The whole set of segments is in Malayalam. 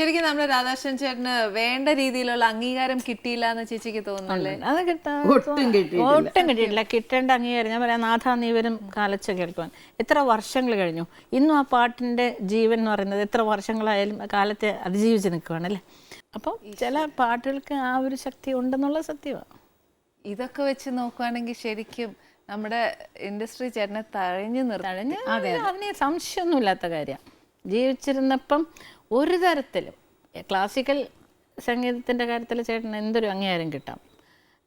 ശരിക്കും നമ്മുടെ രാധാകൃഷ്ണൻ ചേട്ടന് വേണ്ട രീതിയിലുള്ള അംഗീകാരം കിട്ടിയില്ല എന്ന് ചേച്ചിക്ക് തോന്നുന്നല്ലേ? അത് കിട്ടാ ഒട്ടും കിട്ടിയിട്ടില്ല. ഒട്ടും കിട്ടിയിട്ടില്ല. കിട്ടേണ്ട അംഗീകാരം. ഞാൻ പറയാം നാഥ നീവരും കാലച്ച കേൾക്കുവാൻ. എത്ര വർഷങ്ങൾ കഴിഞ്ഞു? ഇന്നും ആ പാട്ടിന്റെ ജീവൻ എന്ന് പറയുന്നത് എത്ര വർഷങ്ങളായാലും ആ കാലത്തെ അതിജീവിച്ച് നിൽക്കുവാണല്ലേ അപ്പം ചില പാട്ടുകൾക്ക് ആ ഒരു ശക്തി ഉണ്ടെന്നുള്ള സത്യമാണ് ഇതൊക്കെ വെച്ച് നോക്കുവാണെങ്കിൽ ശരിക്കും നമ്മുടെ ഇൻഡസ്ട്രി ചേട്ടനെ തഴഞ്ഞു നിർത്തി. തഴഞ്ഞ അതിന് സംശയമൊന്നുമില്ലാത്ത കാര്യം. ജീവിച്ചിരുന്നപ്പം ഒരു തരത്തിലും ക്ലാസിക്കൽ സംഗീതത്തിന്റെ കാര്യത്തിൽ ചേട്ടന് എന്തൊരു അംഗീകാരം കിട്ടാം?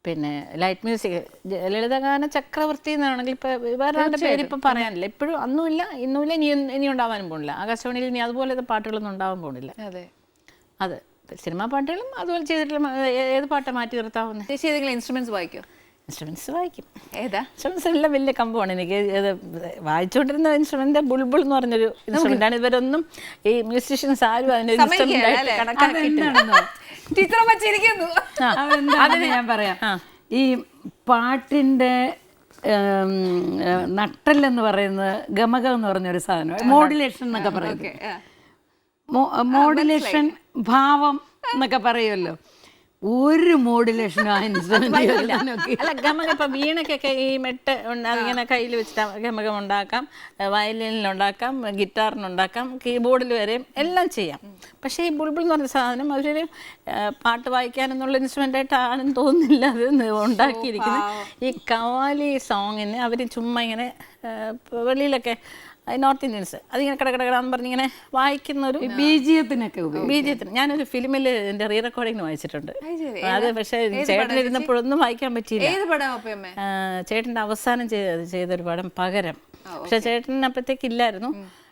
പിന്നെ ലൈറ്റ് മ്യൂസിക് ലളിതഗാന ചക്രവർത്തി എന്നാണെങ്കിൽ ഇപ്പോൾ വേറെ പേര് ഇപ്പം പറയാനില്ല. ഇപ്പോഴും അന്നുമില്ല ഇന്നുമില്ല ഇനി ഇനി ഉണ്ടാവാനും പോണില്ല. ആകാശവാണിയിൽ ഇനി അതുപോലത്തെ പാട്ടുകളൊന്നും ഉണ്ടാവാൻ പോണില്ല. അതെ. അത് സിനിമാ പാട്ടുകളും അതുപോലെ ചെയ്തിട്ടുള്ള ഏത് പാട്ടാണ് മാറ്റി നിർത്താവുന്നത് ചേച്ചി ഏതെങ്കിലും ഇൻസ്ട്രുമെന്റ്സ് വായിക്കോ? ഇൻസ്ട്രുമെന്റ്സ് വായിക്കും. ഏതാ? ഇൻസ്ട്രുമെന്റ്സ് എല്ലാം വലിയ കമ്പമാണ്. എനിക്ക് ഇത് വായിച്ചുകൊണ്ടിരുന്ന ഇൻസ്ട്രുമെന്റ് ബുൾബുൾ എന്ന് പറഞ്ഞൊരു ഇൻസ്ട്രുമെന്റ് ആണ് ഇവരൊന്നും ഈ മ്യൂസിഷ്യൻസ് ആരും അതിനൊരു ടീച്ചർ വച്ചിരിക്കുന്നു അതെന്താണെന്ന് ഞാൻ പറയാം. ഈ പാട്ടിന്റെ നട്ടൽ എന്ന് പറയുന്ന പറയുന്നത് ഗമകം എന്ന് പറഞ്ഞൊരു സാധനം മോഡുലേഷൻ എന്നൊക്കെ പറയും. മോഡുലേഷൻ ഭാവം എന്നൊക്കെ പറയുമല്ലോ. ഒരു മോഡുലേഷൻ ആ ഇൻസ്ട്രുമെന്റ് അല്ല ഗമക ഇപ്പൊ വീണയ്ക്കൊക്കെ ഈ മെട്ട് അതിങ്ങനെ കയ്യിൽ വെച്ചിട്ട് ഗമകം ഉണ്ടാക്കാം വയലിനുണ്ടാക്കാം ഗിറ്റാറിനുണ്ടാക്കാം കീബോർഡിൽ വരെയും എല്ലാം ചെയ്യാം. പക്ഷേ ഈ ബുൾബുൾ എന്ന് പറഞ്ഞ സാധനം അവരൊരു പാട്ട് വായിക്കാനെന്നുള്ള ഇൻസ്ട്രുമെന്റ് ആയിട്ടാണെന്ന് തോന്നുന്നില്ല അത് ഉണ്ടാക്കിയിരിക്കുന്നത് ഈ കവാലി സോങ്ങിന് അവർ ചുമ്മാ ഇങ്ങനെ വെളിയിലൊക്കെ നോർത്ത് ഇന്ത്യൻസ് അതിങ്ങനെ കടകടകടാന്ന് പറഞ്ഞിങ്ങനെ വായിക്കുന്ന ഒരു ബീജിയത്തിനൊക്കെ ബീജിയത്തിന് ഞാനൊരു ഫിലിമിൽ എന്റെ റീ റെക്കോർഡിങ്ങിന് വായിച്ചിട്ടുണ്ട്. അത് പക്ഷേ ചേട്ടനിരുന്നപ്പോഴൊന്നും വായിക്കാൻ പറ്റിയില്ല. ചേട്ടന്റെ അവസാനം ചെയ്ത ചെയ്തൊരു പടം പകരം. പക്ഷെ ചേട്ടൻ അപ്പോഴത്തേക്ക് ഇല്ലായിരുന്നു. ആ,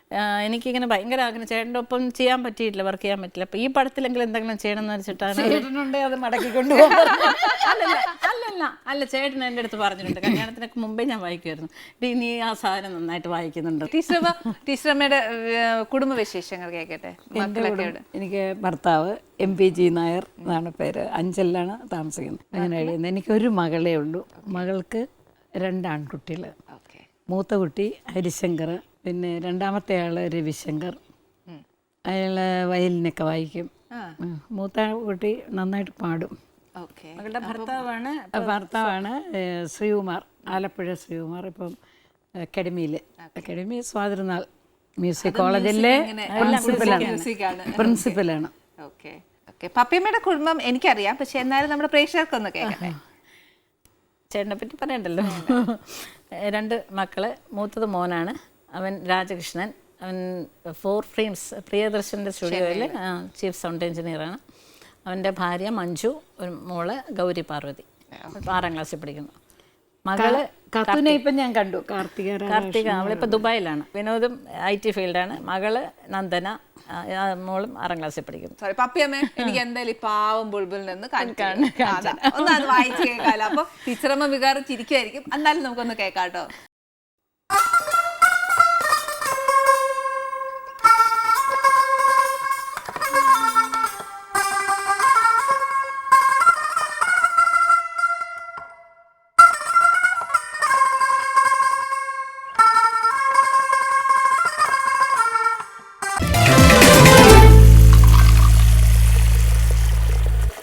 എനിക്കിങ്ങനെ ഭയങ്കര ആഗ്രഹം. ചേട്ടന്റെ ഒപ്പം ചെയ്യാൻ പറ്റിയിട്ടില്ല വർക്ക് ചെയ്യാൻ പറ്റില്ല അപ്പോൾ ഈ പടത്തിലെങ്കിലും എന്തെങ്കിലും ചെയ്യണം എന്ന് വെച്ചിട്ടാണ് അല്ലല്ല അല്ലല്ല അല്ല ചേട്ടൻ എന്റെ അടുത്ത് പറഞ്ഞിട്ടുണ്ട്. കല്യാണത്തിനൊക്കെ മുമ്പേ ഞാൻ വായിക്കുമായിരുന്നു ഡീ നീ ആ സാധനം നന്നായിട്ട് വായിക്കുന്നുണ്ട്. ടീച്ചറമ്മ ടീച്ചറമ്മയുടെ കുടുംബ വിശേഷങ്ങൾ കേൾക്കട്ടെ? എനിക്ക് ഭർത്താവ് എം പി ജി നായർ എന്നാണ് പേര്. അഞ്ചലിലാണ് താമസിക്കുന്നത്. അങ്ങനെ എഴുതുന്നത് എനിക്കൊരു മകളേ ഉള്ളൂ. മകൾക്ക് രണ്ട് ആൺകുട്ടികൾ ഓക്കെ മൂത്ത കുട്ടി ഹരിശങ്കർ പിന്നെ രണ്ടാമത്തെ ആൾ രവിശങ്കർ അയാൾ വയലിനൊക്കെ വായിക്കും. മൂത്ത കുട്ടി നന്നായിട്ട് പാടും. അവളുടെ ഭർത്താവാണ് ഭർത്താവാണ് ശ്രീകുമാർ ആലപ്പുഴ ശ്രീകുമാർ ഇപ്പം അക്കാഡമിയിൽ അക്കാഡമി സ്വാതിരുന്നാൾ മ്യൂസിക് കോളേജിലെ പ്രിൻസിപ്പലാണ്. പ്രിൻസിപ്പലാണ്. ഓക്കെ. ഓക്കെ. പപ്പിയമ്മയുടെ കുടുംബം എനിക്കറിയാം. പക്ഷെ എന്നാലും നമ്മുടെ പ്രേക്ഷകർക്കൊന്ന് കേൾക്കട്ടെ. ചേട്ടനെ പറ്റി പറയണ്ടല്ലോ? രണ്ട് മക്കൾ മൂത്തത് മോനാണ്. അവൻ രാജകൃഷ്ണൻ. അവൻ ഫോർ ഫ്രെയിംസ് പ്രിയദർശന്റെ സ്റ്റുഡിയോയിൽ ചീഫ് സൗണ്ട് എഞ്ചിനീയറാണ് അവന്റെ ഭാര്യ മഞ്ജു ഒരു മോൾ ഗൗരി പാർവതി. ആറാം ക്ലാസ്സിൽ പഠിക്കുന്നു. മകൾ കത്തുനെ ഇപ്പം ഞാൻ കണ്ടു. കാർത്തിക കാർത്തിക അവളിപ്പോൾ ദുബായിലാണ്. വിനോദും ഐ ടി ഫീൽഡാണ്. മകൾ നന്ദന മോളും ആറാം ക്ലാസ്സിൽ പഠിക്കുന്നു. സോറി പപ്പിയമ്മ എനിക്ക് എന്തായാലും ഈ പാവം ബുൾബുൽ നിന്ന് കാണിക്കണം ഒന്ന് അത് വായിച്ച് കേൾക്കാമല്ലോ അപ്പൊ ടീച്ചറമ്മ വികാരം ചിരിക്കുമായിരിക്കും. എന്നാലും നമുക്കൊന്ന് കേൾക്കാട്ടോ